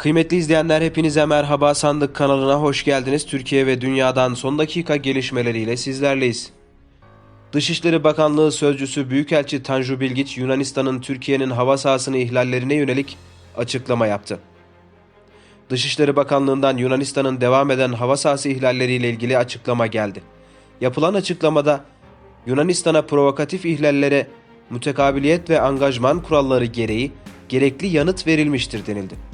Kıymetli izleyenler hepinize merhaba sandık kanalına hoş geldiniz. Türkiye ve dünyadan son dakika gelişmeleriyle sizlerleyiz. Dışişleri Bakanlığı Sözcüsü Büyükelçi Tanju Bilgiç Yunanistan'ın Türkiye'nin hava sahasını ihlallerine yönelik açıklama yaptı. Dışişleri Bakanlığı'ndan Yunanistan'ın devam eden hava sahası ihlalleriyle ilgili açıklama geldi. Yapılan açıklamada Yunanistan'a provokatif ihlallere mütekabiliyet ve angajman kuralları gereği gerekli yanıt verilmiştir denildi.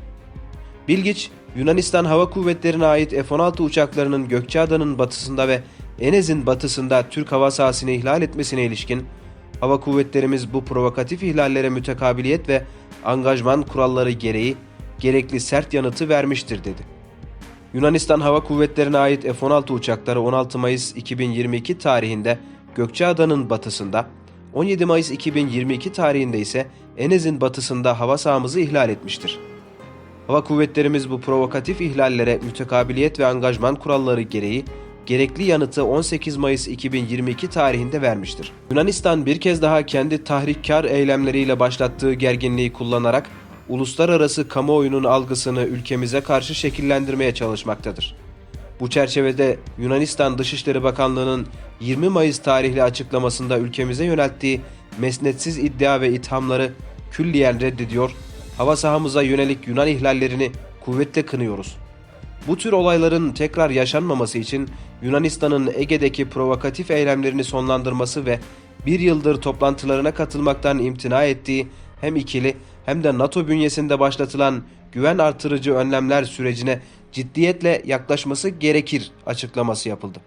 Bilgiç, Yunanistan Hava Kuvvetleri'ne ait F-16 uçaklarının Gökçeada'nın batısında ve Enez'in batısında Türk hava sahasını ihlal etmesine ilişkin hava kuvvetlerimiz bu provokatif ihlallere mütekabiliyet ve angajman kuralları gereği gerekli sert yanıtı vermiştir dedi. Yunanistan Hava Kuvvetleri'ne ait F-16 uçakları 16 Mayıs 2022 tarihinde Gökçeada'nın batısında, 17 Mayıs 2022 tarihinde ise Enez'in batısında hava sahamızı ihlal etmiştir. Hava kuvvetlerimiz bu provokatif ihlallere mütekabiliyet ve angajman kuralları gereği gerekli yanıtı 18 Mayıs 2022 tarihinde vermiştir. Yunanistan bir kez daha kendi tahrikkar eylemleriyle başlattığı gerginliği kullanarak uluslararası kamuoyunun algısını ülkemize karşı şekillendirmeye çalışmaktadır. Bu çerçevede Yunanistan Dışişleri Bakanlığı'nın 20 Mayıs tarihli açıklamasında ülkemize yönelttiği mesnetsiz iddia ve ithamları külliyen reddediyor, hava sahamıza yönelik Yunan ihlallerini kuvvetle kınıyoruz. Bu tür olayların tekrar yaşanmaması için Yunanistan'ın Ege'deki provokatif eylemlerini sonlandırması ve bir yıldır toplantılarına katılmaktan imtina ettiği hem ikili hem de NATO bünyesinde başlatılan güven artırıcı önlemler sürecine ciddiyetle yaklaşması gerekir açıklaması yapıldı.